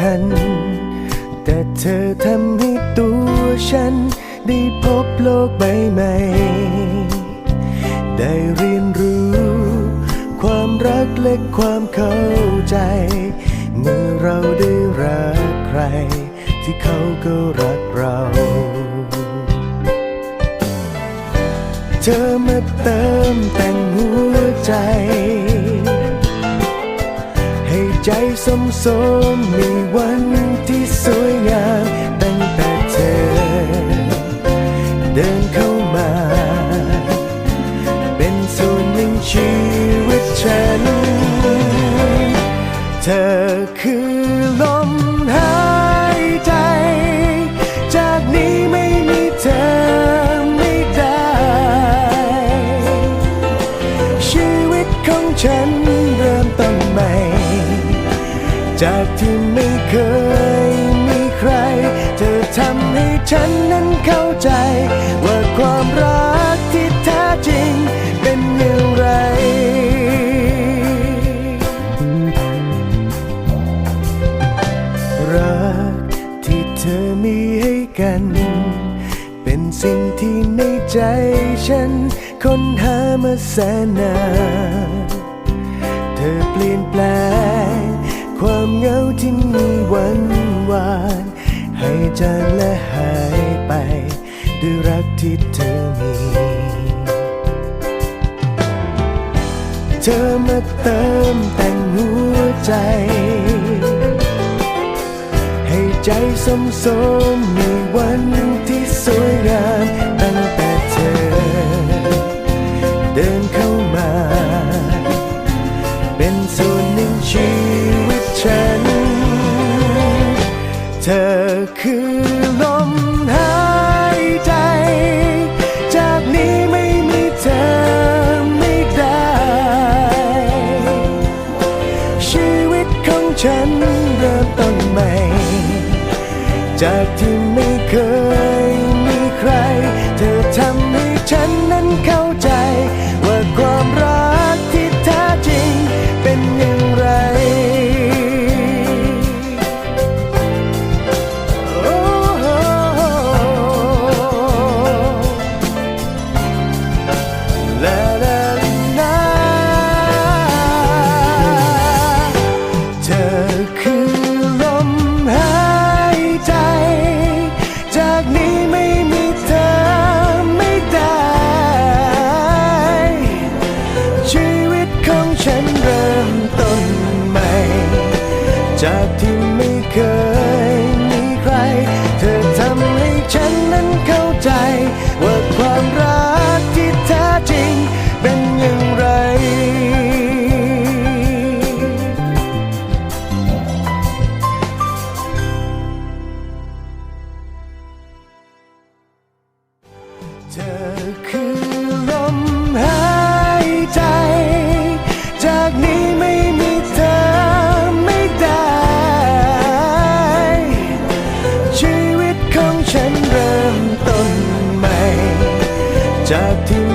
คัญ แต่เธอทำให้ตัวฉัน ได้พบโลกใบใหม่ ได้เรียนรู้ ความรักและความเข้าใจ เมื่อเราได้รักใคร ที่เขาก็รักเรา เธอมาเติมแต่งหัวใจ ใจสมสมมีวันที่สวยงามตั้งแต่เธอ เดินเข้ามา เป็นส่วนหนึ่งชีวิตฉัน เธอคือ จากที่ไม่เคยมีใคร เธอทำให้ฉันนั้นเข้าใจ ว่าความรักที่แท้จริงเป็นอย่างไร รักที่เธอมีให้กัน เป็นสิ่งที่ในใจฉันค้นหามาแสนนานเธอเปลี่ยนแปลง ความเหงาที่มีวันวานให้จางและหายไป ด้วยรักที่เธอมี เธอมาเติมแต่งหัวใจ ให้ใจสมสมมีวันที่สวยงามตั้งแต่เธอ เดินเข้ามา เป็นส่วนหนึ่งชีวิต ฉัน เธอคือลมหายใจ จากนี้ไม่มีเธอไม่ได้ ชีวิตของฉันเริ่มต้นใหม่ จากที่ไม่เคย จากที่ไม่เคยมีใคร เธอทำให้ฉันนั้นเข้าใจ ว่าความรักที่แท้จริงเป็นอย่างไร เธอคือ จากที่